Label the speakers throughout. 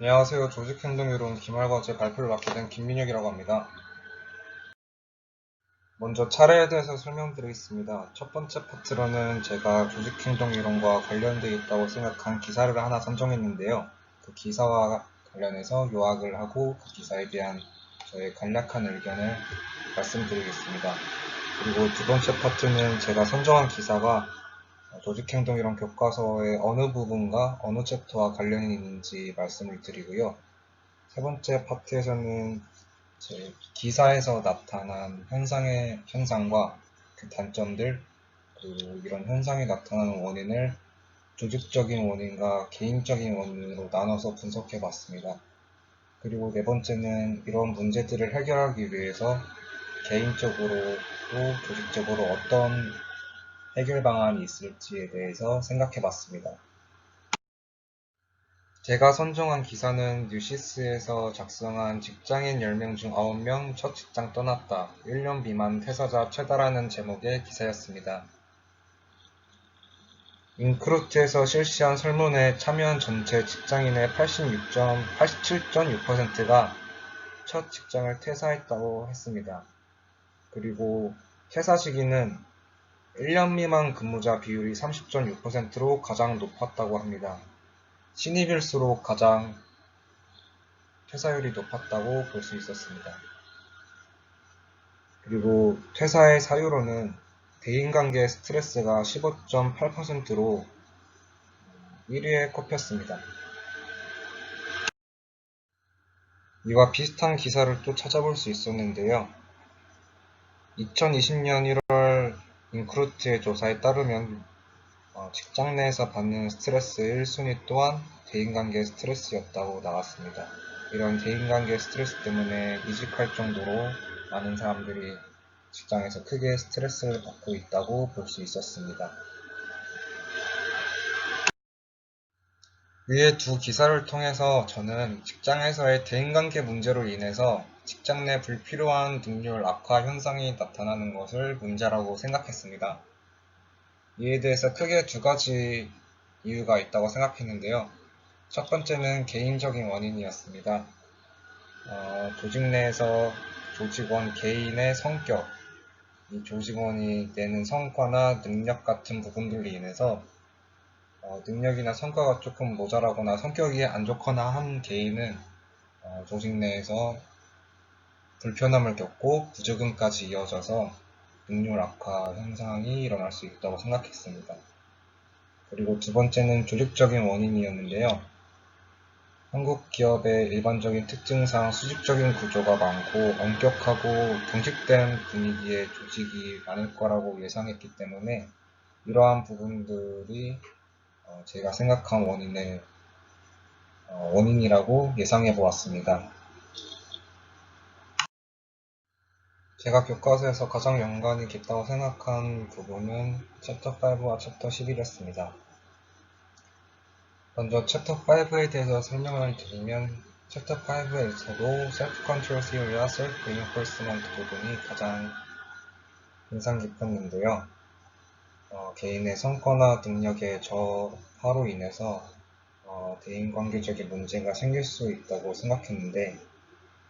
Speaker 1: 안녕하세요. 조직행동이론 기말과제 발표를 맡게 된 김민혁이라고 합니다. 먼저 차례에 대해서 설명드리겠습니다. 첫 번째 파트로는 제가 조직행동이론과 관련되어 있다고 생각한 기사를 하나 선정했는데요. 그 기사와 관련해서 요약을 하고 그 기사에 대한 저의 간략한 의견을 말씀드리겠습니다. 그리고 두 번째 파트는 제가 선정한 기사가 조직행동이론 교과서의 어느 부분과 어느 챕터와 관련이 있는지 말씀을 드리고요. 세 번째 파트에서는 제 기사에서 나타난 현상의 현상과 그 단점들 그리고 이런 현상이 나타나는 원인을 조직적인 원인과 개인적인 원인으로 나눠서 분석해 봤습니다. 그리고 네 번째는 이런 문제들을 해결하기 위해서 개인적으로 또 조직적으로 어떤 해결 방안이 있을지에 대해서 생각해 봤습니다. 제가 선정한 기사는 뉴시스에서 작성한 직장인 10명 중 9명 첫 직장 떠났다. 1년 미만 퇴사자 최다라는 제목의 기사였습니다. 인크루트에서 실시한 설문에 참여한 전체 직장인의 86.87.6%가 첫 직장을 퇴사했다고 했습니다. 그리고 퇴사 시기는 1년 미만 근무자 비율이 30.6%로 가장 높았다고 합니다. 신입일수록 가장 퇴사율이 높았다고 볼 수 있었습니다. 그리고 퇴사의 사유로는 대인관계 스트레스가 15.8%로 1위에 꼽혔습니다. 이와 비슷한 기사를 또 찾아볼 수 있었는데요. 2020년 1월 인크루트의 조사에 따르면 어, 직장 내에서 받는 스트레스 1순위 또한 대인관계 스트레스였다고 나왔습니다. 이런 대인관계 스트레스 때문에 이직할 정도로 많은 사람들이 직장에서 크게 스트레스를 받고 있다고 볼 수 있었습니다. 위의 두 기사를 통해서 저는 직장에서의 대인관계 문제로 인해서 직장 내 불필요한 능률 악화 현상이 나타나는 것을 문제라고 생각했습니다. 이에 대해서 크게 두 가지 이유가 있다고 생각했는데요. 첫 번째는 개인적인 원인이었습니다. 어, 조직 내에서 조직원 개인의 성격, 이 조직원이 내는 성과나 능력 같은 부분들로 인해서 어, 능력이나 성과가 조금 모자라거나 성격이 안 좋거나 한 개인은 어, 조직 내에서 불편함을 겪고 부적응까지 이어져서 능률 악화 현상이 일어날 수 있다고 생각했습니다. 그리고 두 번째는 조직적인 원인이었는데요. 한국 기업의 일반적인 특징상 수직적인 구조가 많고 엄격하고 경직된 분위기의 조직이 많을 거라고 예상했기 때문에 이러한 부분들이 어, 제가 생각한 원인의 어, 원인이라고 예상해 보았습니다. 제가 교과서에서 가장 연관이 깊다고 생각한 부분은 챕터 5와 챕터 11이었습니다. 먼저 챕터 5에 대해서 설명을 드리면 챕터 5에서도 셀프 컨트롤 시어리와 셀프 리인포스먼트 부분이 가장 인상 깊었는데요. 어, 개인의 성과나 능력의 저하로 인해서 어, 대인관계적인 문제가 생길 수 있다고 생각했는데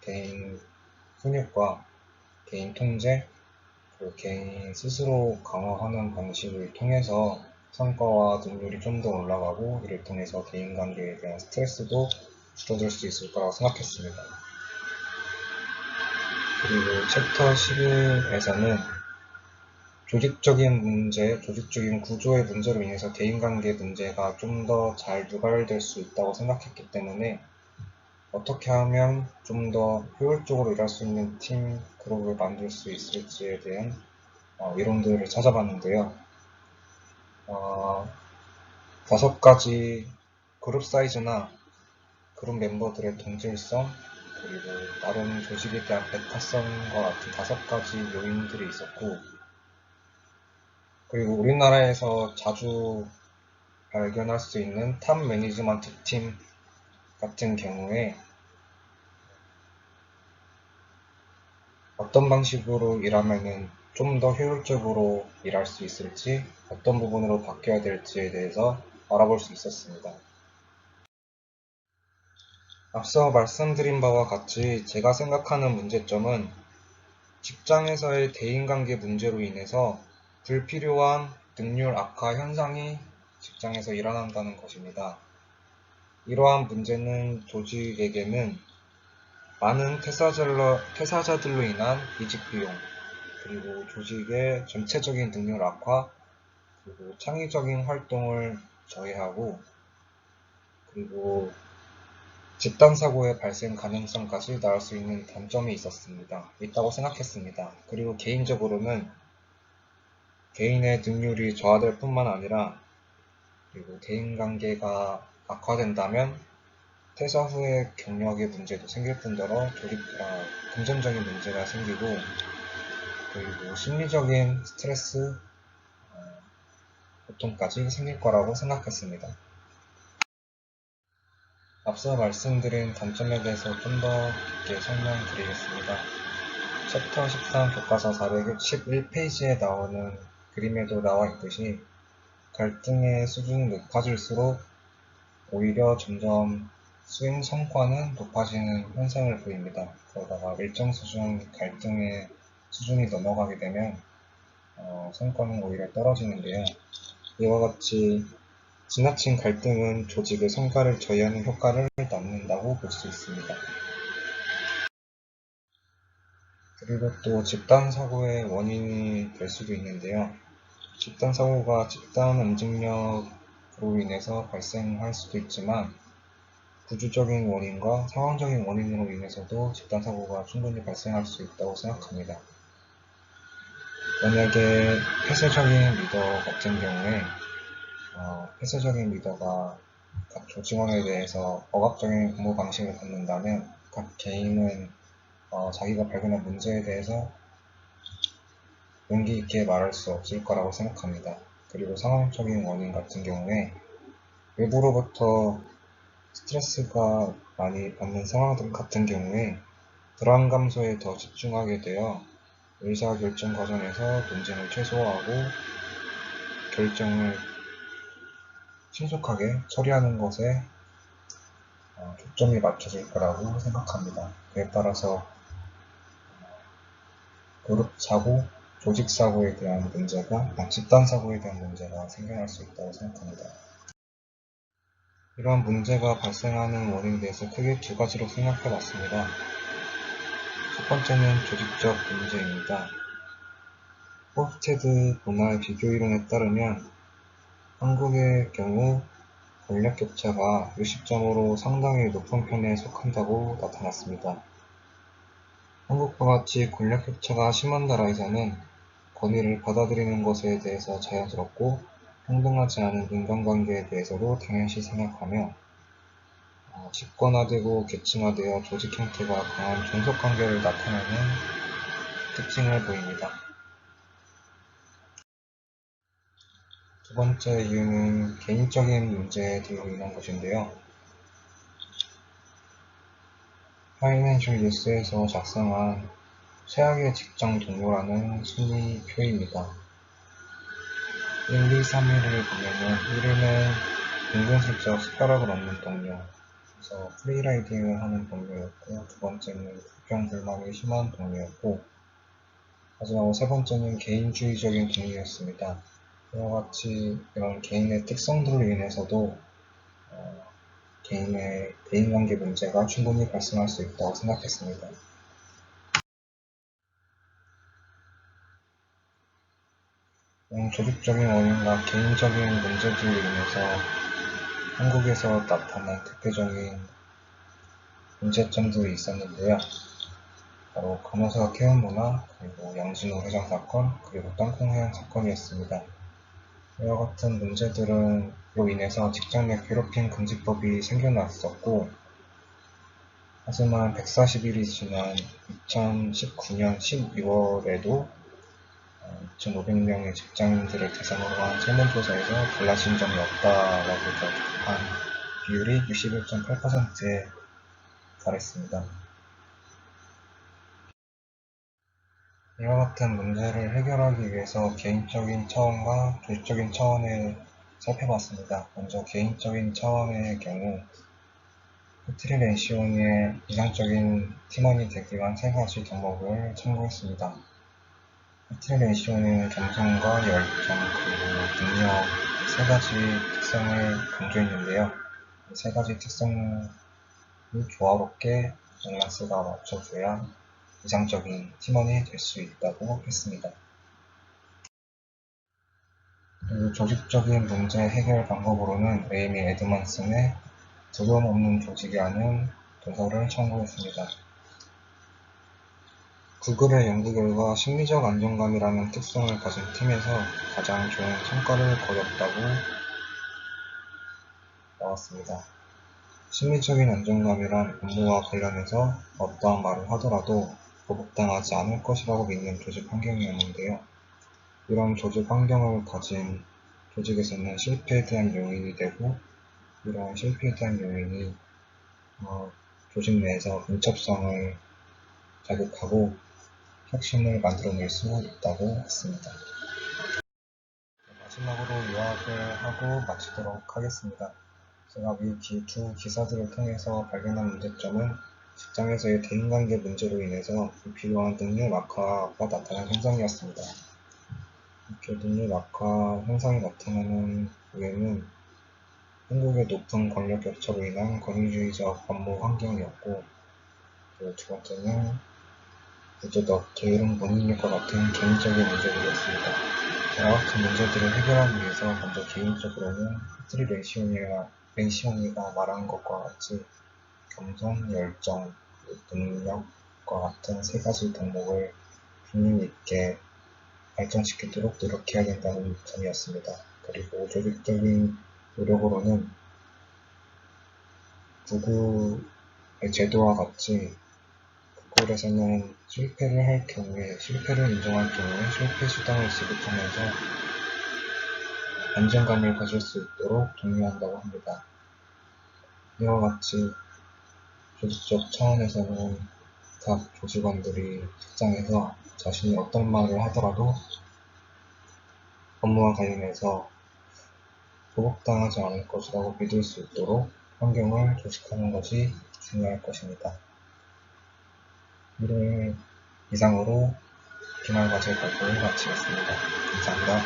Speaker 1: 개인 훈육과 개인 통제, 그 개인 스스로 강화하는 방식을 통해서 성과와 능률이 좀 더 올라가고 이를 통해서 개인 관계에 대한 스트레스도 줄어들 수 있을 거라고 생각했습니다. 그리고 챕터 11에서는 조직적인 문제, 조직적인 구조의 문제로 인해서 대인관계 문제가 좀 더잘 유발될 수 있다고 생각했기 때문에 어떻게 하면 좀 더 효율적으로 일할 수 있는 팀 그룹을 만들 수 있을지에 대한 어, 이론들을 찾아봤는데요. 어, 다섯 가지 그룹 사이즈나 그룹 멤버들의 동질성 그리고 나름 조직에 대한 백화성과 같은 다섯 가지 요인들이 있었고 그리고 우리나라에서 자주 발견할 수 있는 탑 매니지먼트 팀 같은 경우에 어떤 방식으로 일하면 좀더 효율적으로 일할 수 있을지 어떤 부분으로 바뀌어야 될지에 대해서 알아볼 수 있었습니다. 앞서 말씀드린 바와 같이 제가 생각하는 문제점은 직장에서의 대인관계 문제로 인해서 불필요한 능률 악화 현상이 직장에서 일어난다는 것입니다. 이러한 문제는 조직에게는 많은 퇴사자들로, 퇴사자들로 인한 이직 비용, 그리고 조직의 전체적인 능률 악화, 그리고 창의적인 활동을 저해하고, 그리고 집단 사고의 발생 가능성까지 나올 수 있는 단점이 있었습니다. 있다고 생각했습니다. 그리고 개인적으로는 개인의 능률이 저하될 뿐만 아니라 그리고 대인관계가 악화된다면 퇴사 후의 경력의 문제도 생길 뿐더러 조직, 아, 금전적인 문제가 생기고 그리고 심리적인 스트레스, 어, 고통까지 생길 거라고 생각했습니다. 앞서 말씀드린 단점에 대해서 좀 더 깊게 설명드리겠습니다. 챕터 13 교과서 411페이지에 나오는 그림에도 나와 있듯이 갈등의 수준이 높아질수록 오히려 점점 수행 성과는 높아지는 현상을 보입니다. 그러다가 일정 수준 갈등의 수준이 넘어가게 되면 어, 성과는 오히려 떨어지는데요. 이와 같이 지나친 갈등은 조직의 성과를 저해하는 효과를 낳는다고 볼 수 있습니다. 그리고 또 집단 사고의 원인이 될 수도 있는데요. 집단 사고가 집단 응징력으 로 인해서 발생할 수도 있지만 구조적인 원인과 상황적인 원인으로 인해서도 집단 사고가 충분히 발생할 수 있다고 생각합니다. 만약에 폐쇄적인 리더 같은 경우에 어, 폐쇄적인 리더가 각 조직원에 대해서 억압적인 근무 방식을 갖는다면 각 개인은 어, 자기가 발견한 문제에 대해서 용기 있게 말할 수 없을 거라고 생각합니다. 그리고 상황적인 원인 같은 경우에 외부로부터 스트레스가 많이 받는 상황 같은 경우에 불안 감소에 더 집중하게 되어 의사결정 과정에서 논쟁을 최소화하고 결정을 신속하게 처리하는 것에 어, 초점이 맞춰질 거라고 생각합니다. 그에 따라서 어, 그룹 사고, 조직 사고에 대한 문제가, 아, 집단 사고에 대한 문제가 생겨날 수 있다고 생각합니다. 이러한 문제가 발생하는 원인에 대해서 크게 두 가지로 생각해 봤습니다. 첫 번째는 조직적 문제입니다. 포스테드 분할 비교 이론에 따르면 한국의 경우 권력 격차가 60점으로 상당히 높은 편에 속한다고 나타났습니다. 한국과 같이 권력 격차가 심한 나라에서는 권위를 받아들이는 것에 대해서 자연스럽고 평등하지 않은 인간관계에 대해서도 당연시 생각하며 어, 집권화되고 계층화되어 조직 형태가 강한 종속관계를 나타내는 특징을 보입니다. 두 번째 이유는 개인적인 문제들로 인한 것인데요. 파이낸셜 뉴스에서 작성한 최악의 직장 동료라는 순위 표입니다. 1, 2, 3위를 보면은 1위는 은근슬쩍 숟가락을 얹는 동료, 그래서 프리라이딩을 하는 동료였고 두 번째는 불평 불만이 심한 동료였고 마지막으로 세 번째는 개인주의적인 동료였습니다. 이와 같이 이런 개인의 특성들로 인해서도 어, 개인의 대인관계 문제가 충분히 발생할 수 있다고 생각했습니다. 음, 조직적인 원인과 개인적인 문제들로 인해서 한국에서 나타난 대표적인 문제점들이 있었는데요. 바로 간호사 개운 문화, 그리고 양진호 회장 사건, 그리고 땅콩 회장 사건이었습니다. 이와 같은 문제들로 인해서 직장 내 괴롭힘 금지법이 생겨났었고 하지만 140일이 지난 2019년 12월에도 2,500명의 직장인들을 대상으로 한 설문조사에서 달라진 점이 없다라고 결정한 비율이 61.8%에 달했습니다. 이와 같은 문제를 해결하기 위해서 개인적인 차원과 조직적인 차원을 살펴봤습니다. 먼저 개인적인 차원의 경우 해트리 렌시온의 이상적인 팀원이 되기 위한 세 가지 덕목을 참고했습니다. 해트리 렌시온은 겸손과 열정 그리고 능력 세 가지 특성을 강조했는데요. 이세 가지 특성을 조화롭게 밸런스가 맞춰줘야 이상적인 팀원이 될 수 있다고 했습니다. 그리고 조직적인 문제 해결 방법으로는 에이미 에드먼슨의 두려움 없는 조직이라는 도서를 참고했습니다. 구글의 연구 결과 심리적 안정감이라는 특성을 가진 팀에서 가장 좋은 성과를 거뒀다고 나왔습니다. 심리적인 안정감이란 업무와 관련해서 어떠한 말을 하더라도 보복당하지 않을 것이라고 믿는 조직 환경이었는데요. 이런 조직 환경을 가진 조직에서는 실패에 대한 요인이 되고 이러한 실패에 대한 요인이 어, 조직 내에서 민첩성을 자극하고 혁신을 만들어낼 수 있다고 했습니다. 마지막으로 요약을 하고 마치도록 하겠습니다. 제가 위두 기사들을 통해서 발견한 문제점은 직장에서의 대인관계 문제로 인해서 불필요한 능력 악화가 나타난 현상이었습니다. 이렇게 능력 악화 현상이 나타나는 이유는 한국의 높은 권력 격차로 인한 권위주의적 업무 환경이었고 그리고 두 번째는 무조덕, 게으름, 본인력과 같은 개인적인 문제들이었습니다. 같은 문제들을 해결하기 위해서 먼저 개인적으로는 히트리 렌시오니가, 렌시오니가 말한 것과 같이 겸손, 열정, 능력과 같은 세 가지 덕목을 균형 있게 발전시키도록 노력해야 된다는 점이었습니다. 그리고 조직적인 노력으로는 구글의 제도와 같이 구글에서는 실패를 할 경우에 실패를 인정할 경우에 실패 수당을 지급하면서 안정감을 가질 수 있도록 독려한다고 합니다. 이와 같이 조직적 차원에서는 각 조직원들이 직장에서 자신이 어떤 말을 하더라도 업무와 관련해서 보복당하지 않을 것이라고 믿을 수 있도록 환경을 조직하는 것이 중요할 것입니다. 이를 이상으로 기말과제 발표를 마치겠습니다. 감사합니다.